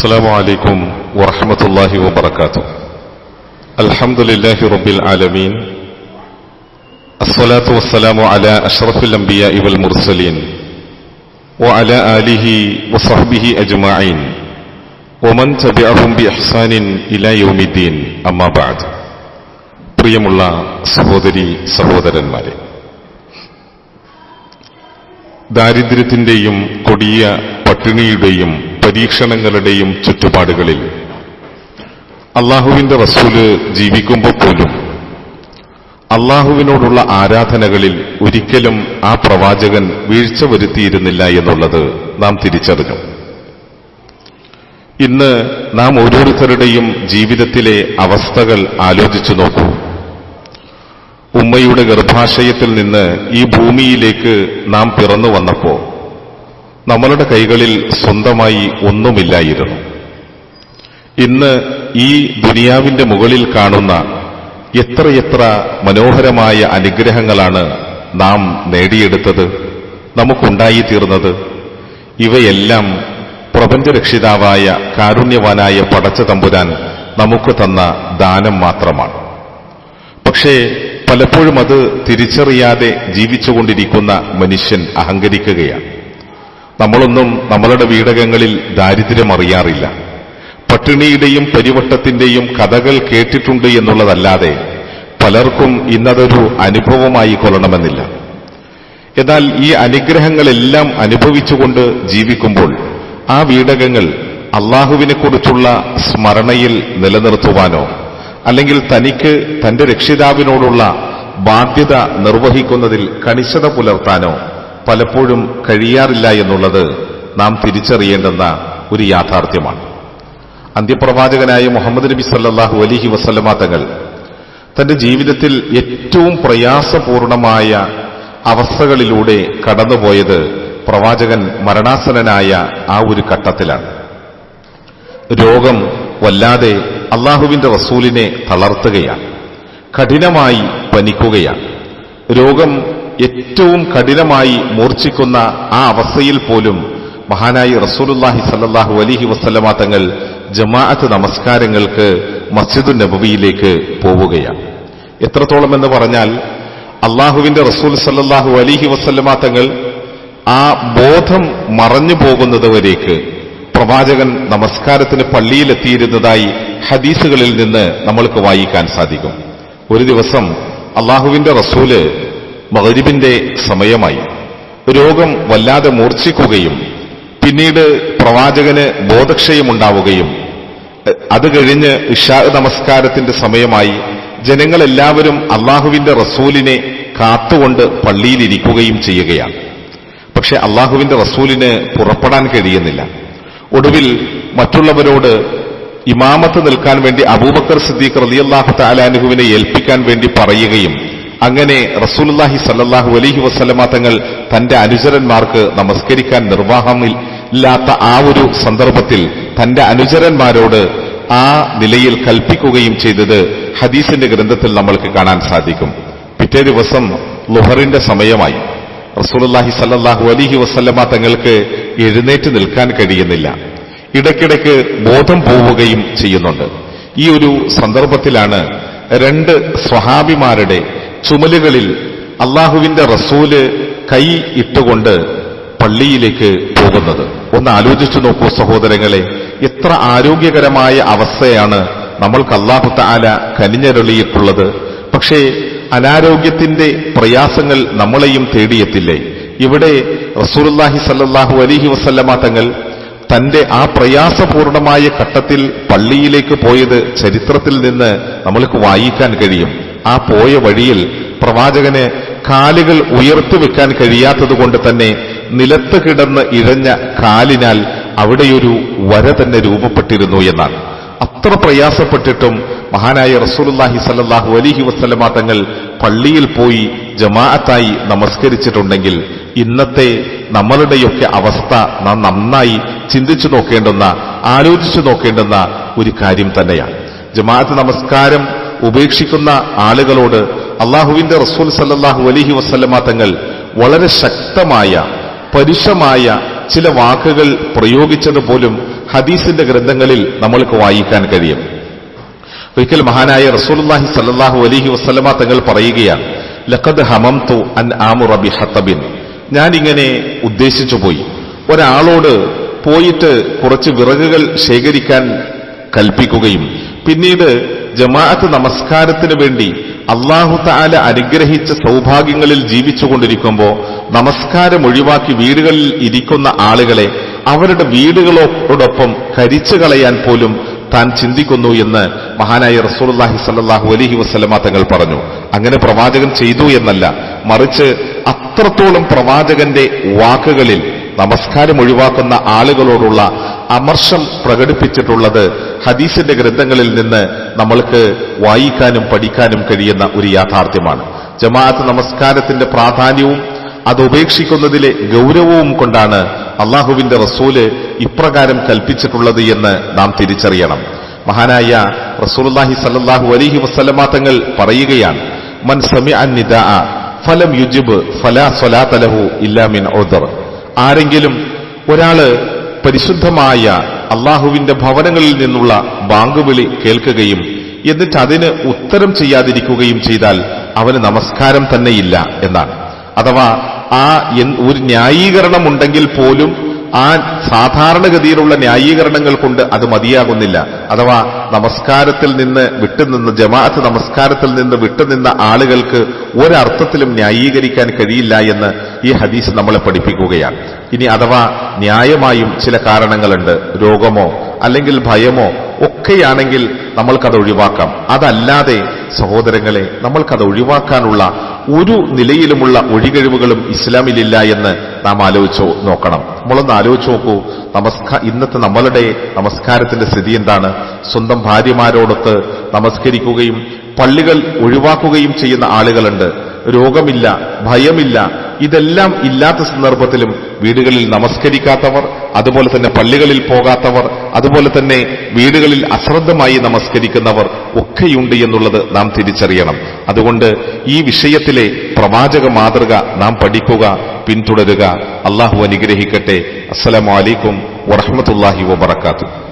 السلام عليكم ورحمة الله وبركاته الحمد لله رب العالمين الصلاة والسلام على أشرف الأنبياء والمرسلين وعلى آله وصحبه أجمعين ومن تبعهم بإحسان إلى يوم الدين أما بعد പ്രിയമുള്ള സഹോദരി സഹോദരന്മാരെ ദാരിദ്ര്യത്തിന്റെയും കൊടിയ പട്ടിണിയുടെയും പരീക്ഷണങ്ങളുടെയും ചുറ്റുപാടുകളിൽ. അള്ളാഹുവിന്റെ റസൂൽ ജീവിക്കുമ്പോൾ പോലും അള്ളാഹുവിനോടുള്ള ആരാധനകളിൽ ഒരിക്കലും ആ പ്രവാചകൻ വീഴ്ച വരുത്തിയിരുന്നില്ല എന്നുള്ളത് നാം തിരിച്ചറിഞ്ഞു. ഇന്ന് നാം ഓരോരുത്തരുടെയും ജീവിതത്തിലെ അവസ്ഥകൾ ആലോചിച്ചു നോക്കൂ. ഉമ്മയുടെ ഗർഭാശയത്തിൽ നിന്ന് ഈ ഭൂമിയിലേക്ക് നാം പിറന്നു വന്നപ്പോ നമ്മളുടെ കൈകളിൽ സ്വന്തമായി ഒന്നുമില്ലായിരുന്നു. ഇന്ന് ഈ ദുനിയാവിന്റെ മുകളിൽ കാണുന്ന എത്രയെത്ര മനോഹരമായ അനുഗ്രഹങ്ങളാണ് നാം നേടിയെടുത്തത് നമുക്കുണ്ടായി തീർന്നത് ഇവയെല്ലാം പ്രപഞ്ചരക്ഷിതാവായ കാരുണ്യവാനായ പടച്ച തമ്പുരാൻ നമുക്ക് തന്ന ദാനം മാത്രമാണ്. പക്ഷേ പലപ്പോഴും അത് തിരിച്ചറിയാതെ ജീവിച്ചുകൊണ്ടിരിക്കുന്ന മനുഷ്യൻ അഹങ്കരിക്കുകയാണ്. നമ്മളൊന്നും നമ്മളുടെ വീടകങ്ങളിൽ ദാരിദ്ര്യം അറിയാറില്ല. പട്ടിണിയുടെയും പരിവട്ടത്തിന്റെയും കഥകൾ കേട്ടിട്ടുണ്ട് എന്നുള്ളതല്ലാതെ പലർക്കും ഇന്നതൊരു അനുഭവമായി കൊള്ളണമെന്നില്ല. എന്നാൽ ഈ അനുഗ്രഹങ്ങളെല്ലാം അനുഭവിച്ചുകൊണ്ട് ജീവിക്കുമ്പോൾ ആ വീടകങ്ങൾ അള്ളാഹുവിനെക്കുറിച്ചുള്ള സ്മരണയിൽ നിലനിർത്തുവാനോ അല്ലെങ്കിൽ തനിക്ക് തന്റെ രക്ഷിതാവിനോടുള്ള ബാധ്യത നിർവഹിക്കുന്നതിൽ കണിശത പുലർത്താനോ പലപ്പോഴും കഴിയാറില്ല എന്നുള്ളത് നാം തിരിച്ചറിയേണ്ടുന്ന ഒരു യാഥാർത്ഥ്യമാണ്. അന്ത്യപ്രവാചകനായ മുഹമ്മദ് നബി സല്ലാഹു അലിഹി വസല്ലമ തങ്ങൾ തന്റെ ജീവിതത്തിൽ ഏറ്റവും പ്രയാസപൂർണമായ അവസ്ഥകളിലൂടെ കടന്നുപോയത് പ്രവാചകൻ മരണാസനനായ ആ ഒരു ഘട്ടത്തിലാണ്. രോഗം വല്ലാതെ അള്ളാഹുവിന്റെ റസൂലിനെ തളർത്തുകയാണ്. കഠിനമായി പനിക്കുകയാണ്. രോഗം ഏറ്റവും കഠിനമായി മൂർച്ഛിക്കുന്ന ആ അവസ്ഥയിൽ പോലും മഹാനായി റസൂലുല്ലാഹി സല്ലാഹു അലിഹി വസ്ലമാ തങ്ങൾ ജമാഅത്ത് നമസ്കാരങ്ങൾക്ക് മസ്ജിദു നബവിയിലേക്ക് പോവുകയാണ്. എത്രത്തോളം എന്ന് പറഞ്ഞാൽ അള്ളാഹുവിന്റെ റസൂൽ സല്ലാഹു അലിഹി വസ്ലമാ തങ്ങൾ ആ ബോധം മറഞ്ഞു പോകുന്നത് വരേക്ക് പ്രവാചകൻ നമസ്കാരത്തിന് പള്ളിയിലെത്തിയിരുന്നതായി ഹദീസുകളിൽ നിന്ന് നമ്മൾക്ക് വായിക്കാൻ സാധിക്കും. ഒരു ദിവസം അള്ളാഹുവിന്റെ റസൂൽ മകരിബിന്റെ സമയമായി. രോഗം വല്ലാതെ മൂർച്ഛിക്കുകയും പിന്നീട് പ്രവാചകന് ബോധക്ഷയമുണ്ടാവുകയും അത് കഴിഞ്ഞ് ഇഷാ നമസ്കാരത്തിന്റെ സമയമായി ജനങ്ങളെല്ലാവരും അള്ളാഹുവിന്റെ റസൂലിനെ കാത്തുകൊണ്ട് പള്ളിയിലിരിക്കുകയും ചെയ്യുകയാണ്. പക്ഷെ അള്ളാഹുവിന്റെ റസൂലിന് പുറപ്പെടാൻ കഴിയുന്നില്ല. ഒടുവിൽ മറ്റുള്ളവരോട് ഇമാമത്ത് നിൽക്കാൻ വേണ്ടി അബൂബക്കർ സിദ്ദീഖ് റലിയല്ലാഹു താലാനുഹുവിനെ ഏൽപ്പിക്കാൻ വേണ്ടി പറയുകയും അങ്ങനെ റസൂലുല്ലാഹി സല്ലാഹു അലഹി വസ്ലമ തങ്ങൾ തന്റെ അനുചരന്മാർക്ക് നമസ്കരിക്കാൻ നിർവാഹമില്ലാത്ത ആ ഒരു സന്ദർഭത്തിൽ തന്റെ അനുചരന്മാരോട് ആ നിലയിൽ കൽപ്പിക്കുകയും ചെയ്തത് ഹദീസിന്റെ ഗ്രന്ഥത്തിൽ നമ്മൾക്ക് കാണാൻ സാധിക്കും. പിറ്റേ ദിവസം ലുഹറിന്റെ സമയമായി റസൂലുല്ലാഹി സല്ലാഹു അലിഹി വസ്ലമ തങ്ങൾക്ക് എഴുന്നേറ്റ് നിൽക്കാൻ കഴിയുന്നില്ല. ഇടയ്ക്കിടയ്ക്ക് ബോധം പോവുകയും ചെയ്യുന്നുണ്ട്. ഈ ഒരു സന്ദർഭത്തിലാണ് രണ്ട് സ്വഹാബിമാരുടെ ചുമലുകളിൽ അള്ളാഹുവിന്റെ റസൂൽ കൈ ഇട്ടുകൊണ്ട് പള്ളിയിലേക്ക് പോകുന്നത്. ഒന്ന് ആലോചിച്ചു നോക്കൂ സഹോദരങ്ങളെ എത്ര ആരോഗ്യകരമായ അവസ്ഥയാണ് നമ്മൾക്ക് അള്ളാഹു താല കനിഞ്ഞരളിയിട്ടുള്ളത്. പക്ഷേ അനാരോഗ്യത്തിന്റെ പ്രയാസങ്ങൾ നമ്മളെയും തേടിയെത്തില്ലേ? ഇവിടെ റസൂർല്ലാഹി സല്ലാഹു അലിഹി വസല്ലമ തങ്ങൾ തന്റെ ആ പ്രയാസപൂർണമായ ഘട്ടത്തിൽ പള്ളിയിലേക്ക് പോയത് ചരിത്രത്തിൽ നിന്ന് നമ്മൾക്ക് വായിക്കാൻ കഴിയും. ആ പോയ വഴിയിൽ പ്രവാചകന് കാലുകൾ ഉയർത്തു വെക്കാൻ കഴിയാത്തതുകൊണ്ട് തന്നെ നിലത്ത് കിടന്ന് ഇഴഞ്ഞ കാലിനാൽ അവിടെയൊരു വര തന്നെ രൂപപ്പെട്ടിരുന്നു എന്നാണ്. അത്ര പ്രയാസപ്പെട്ടിട്ടും മഹാനായ റസൂലുല്ലാഹി സല്ലാഹു അലിഹി വസ്ലമ തങ്ങൾ പള്ളിയിൽ പോയി ജമാഅത്തായി നമസ്കരിച്ചിട്ടുണ്ടെങ്കിൽ ഇന്നത്തെ നമ്മളുടെയൊക്കെ അവസ്ഥ നാം നന്നായി ചിന്തിച്ചു നോക്കേണ്ടുന്ന ആലോചിച്ചു നോക്കേണ്ടുന്ന ഒരു കാര്യം തന്നെയാണ്. ജമാഅത്ത് നമസ്കാരം ഉപേക്ഷിക്കുന്ന ആളുകളോട് അള്ളാഹുവിന്റെ റസൂൽ സല്ലാഹു അലഹി വസ്ലമ തങ്ങൾ വളരെ ശക്തമായ പരുഷമായ ചില വാക്കുകൾ പ്രയോഗിച്ചത് പോലും ഹദീസിന്റെ ഗ്രന്ഥങ്ങളിൽ നമ്മൾക്ക് വായിക്കാൻ കഴിയും. ഒരിക്കൽ മഹാനായ റസൂലുള്ളാഹി സല്ലാഹു അലഹി വസല്ലമ തങ്ങൾ പറയുകയാണ് ലഖദ് ഹമംതു അൻ ആമുറ ബി ഹത്തബിൻ ഞാൻ ഇങ്ങനെ ഉദ്ദേശിച്ചു പോയി ഒരാളോട് പോയിട്ട് കുറച്ച് വിറകുകൾ ശേഖരിക്കാൻ കൽപ്പിക്കുകയും പിന്നീട് ജമാഅത്ത് നമസ്കാരത്തിന് വേണ്ടി അള്ളാഹു താല അനുഗ്രഹിച്ച സൗഭാഗ്യങ്ങളിൽ ജീവിച്ചുകൊണ്ടിരിക്കുമ്പോൾ നമസ്കാരം ഒഴിവാക്കി വീടുകളിൽ ഇരിക്കുന്ന ആളുകളെ അവരുടെ വീടുകളോടൊപ്പം കരിച്ചു കളയാൻ പോലും താൻ ചിന്തിക്കുന്നു എന്ന് മഹാനായ റസൂലുള്ളാഹി സല്ലാഹു അലഹി വസ്ലമ തങ്ങൾ പറഞ്ഞു. അങ്ങനെ പ്രവാചകൻ ചെയ്തു എന്നല്ല മറിച്ച് അത്രത്തോളം പ്രവാചകന്റെ വാക്കുകളിൽ നമസ്കാരം ഒഴിവാക്കുന്ന ആളുകളോടുള്ള അമർഷം പ്രകടിപ്പിച്ചിട്ടുള്ളത് ഹദീസിന്റെ ഗ്രന്ഥങ്ങളിൽ നിന്ന് നമ്മൾക്ക് വായിക്കാനും പഠിക്കാനും കഴിയുന്ന ഒരു യാഥാർത്ഥ്യമാണ്. ജമാഅത്ത് നമസ്കാരത്തിന്റെ പ്രാധാന്യവും അത് ഉപേക്ഷിക്കുന്നതിലെ ഗൗരവവും കൊണ്ടാണ് അള്ളാഹുവിന്റെ റസൂൽ ഇപ്രകാരം കൽപ്പിച്ചിട്ടുള്ളത് എന്ന് നാം തിരിച്ചറിയണം. മഹാനായ റസൂലുള്ളാഹി സല്ലാഹു അലഹി വസ്ലമാങ്ങൾ പറയുകയാണ് മൻ സമി നിദാ ഫലം യുജിബ് ഫലാ സ്വലാത്ത തലഹു ഇല്ലാമിൻ ഓദർ ആരെങ്കിലും ഒരാൾ പരിശുദ്ധമായ അള്ളാഹുവിന്റെ ഭവനങ്ങളിൽ നിന്നുള്ള ബാങ്കുവിളി കേൾക്കുകയും എന്നിട്ട് അതിന് ഉത്തരം ചെയ്യാതിരിക്കുകയും ചെയ്താൽ അവന് നമസ്കാരം തന്നെയില്ല എന്നാണ്. അഥവാ ആ ഒരു ന്യായീകരണം ഉണ്ടെങ്കിൽ പോലും ആ സാധാരണഗതിയിലുള്ള ന്യായീകരണങ്ങൾ കൊണ്ട് അത് മതിയാകുന്നില്ല. അഥവാ നമസ്കാരത്തിൽ നിന്ന് വിട്ടുനിന്ന് ജമാഅത്ത് നമസ്കാരത്തിൽ നിന്ന് വിട്ടുനിന്ന ആളുകൾക്ക് ഒരർത്ഥത്തിലും ന്യായീകരിക്കാൻ കഴിയില്ല എന്ന് ഈ ഹദീസ് നമ്മളെ പഠിപ്പിക്കുകയാണ്. ഇനി അഥവാ ന്യായമായും ചില കാരണങ്ങളുണ്ട്. രോഗമോ അല്ലെങ്കിൽ ഭയമോ ഒക്കെയാണെങ്കിൽ നമ്മൾക്കത് ഒഴിവാക്കാം. അതല്ലാതെ സഹോദരങ്ങളെ നമ്മൾക്കത് ഒഴിവാക്കാനുള്ള ഒരു നിലയിലുമുള്ള ഒഴികഴിവുകളും ഇസ്ലാമിലില്ല എന്ന് നാം ആലോചിച്ചു നോക്കണം. നമ്മളൊന്ന് ആലോചിച്ച് നോക്കൂ. നമസ്കാ ഇന്നത്തെ നമ്മളുടെ നമസ്കാരത്തിന്റെ സ്ഥിതി എന്താണ്? സ്വന്തം ഭാര്യമാരോടൊത്ത് നമസ്കരിക്കുകയും പള്ളികൾ ഒഴിവാക്കുകയും ചെയ്യുന്ന ആളുകളുണ്ട്. രോഗമില്ല ഭയമില്ല ഇതെല്ലാം ഇല്ലാത്ത സന്ദർഭത്തിലും വീടുകളിൽ നമസ്കരിക്കാത്തവർ അതുപോലെ തന്നെ പള്ളികളിൽ പോകാത്തവർ അതുപോലെ തന്നെ വീടുകളിൽ അശ്രദ്ധമായി നമസ്കരിക്കുന്നവർ ഒക്കെയുണ്ട് എന്നുള്ളത് നാം തിരിച്ചറിയണം. അതുകൊണ്ട് ഈ വിഷയത്തിലെ പ്രവാചക മാതൃക നാം പഠിക്കുക പിന്തുടരുക. അള്ളാഹു അനുഗ്രഹിക്കട്ടെ. അസ്സലാമു അലൈക്കും വറഹ്മത്തുള്ളാഹി വബറകാതുഹു.